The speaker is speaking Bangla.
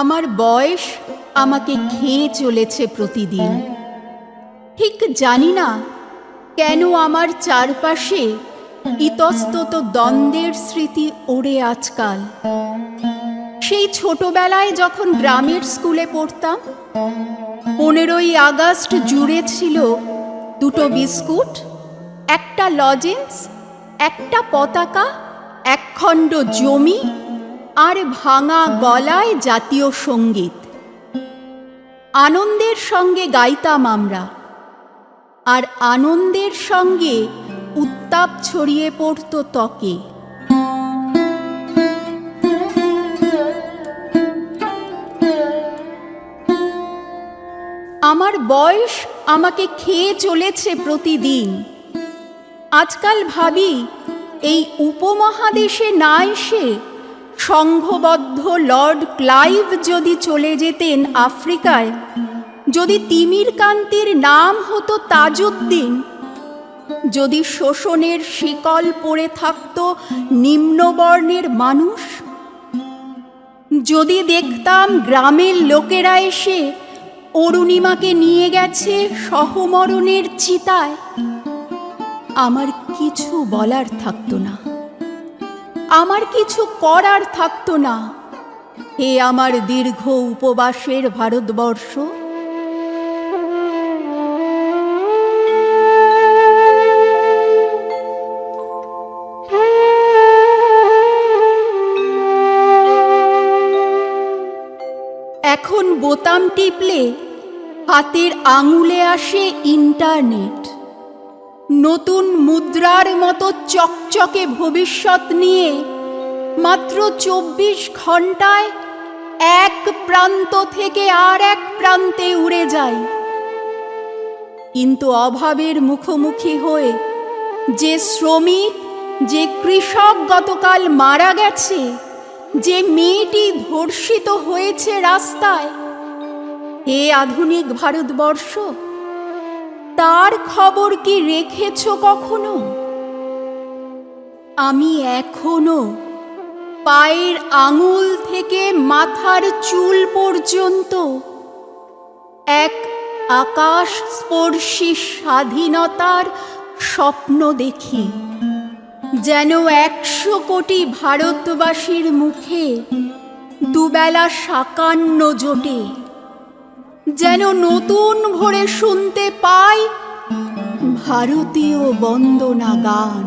আমার বয়স আমাকে খেয়ে চলেছে প্রতিদিন। ঠিক জানি না কেন আমার চারপাশে ইতস্তত দ্বন্দ্বের স্মৃতি ওড়ে আজকাল। সেই ছোটবেলায় যখন গ্রামের স্কুলে পড়তাম, পনেরোই আগস্ট জুড়ে ছিল দুটো বিস্কুট, একটা লজেন্স, একটা পতাকা, একখণ্ড জমি আর ভাঙা গলায় জাতীয় সংগীত। আনন্দের সঙ্গে গাইতাম আমরা, আর আনন্দের সঙ্গে উত্তাপ ছড়িয়ে পড়ত ত্বকে। আমার বয়স আমাকে খেয়ে চলেছে প্রতিদিন। আজকাল ভাবি, এই উপমহাদেশে না এসে সংঘবদ্ধ লর্ড ক্লাইভ যদি চলে যেতেন আফ্রিকায়, যদি তিমির কান্তির নাম হতো তাজউদ্দিন, যদি শোষণের শিকল পড়ে থাকত নিম্নবর্ণের মানুষ, যদি দেখতাম গ্রামের লোকেরা এসে অরুণিমাকে নিয়ে গেছে সহমরণের চিতায়, আমার কিছু বলার থাকতো না। আমার কিছু করার থাকতো না। হে আমার দীর্ঘ উপবাসের ভারতবর্ষ। এখন বোতাম টিপলে হাতের আঙুলে আসে ইন্টারনেট নতুন মুদ্রার মতো চকচকে ভবিষ্যৎ নিয়ে মাত্র চব্বিশ ঘন্টায় এক প্রান্ত থেকে আর এক প্রান্তে উড়ে যায় কিন্তু অভাবের মুখোমুখি হয়ে যে শ্রমিক, যে কৃষক গতকাল মারা গেছে, যে মেয়েটি ধর্ষিত হয়েছে রাস্তায়, এ আধুনিক ভারতবর্ষ তার খবর কি রেখেছ কখনো? আমি এখনও পায়ের আঙুল থেকে মাথার চুল পর্যন্ত এক আকাশ স্পর্শী স্বাধীনতার স্বপ্ন দেখি, যেন একশো কোটি ভারতবাসীর মুখে দুবেলা সাকান্ন জোটে। যেন নতুন ভরে শুনতে পাই ভারতীয় বন্দনা গান।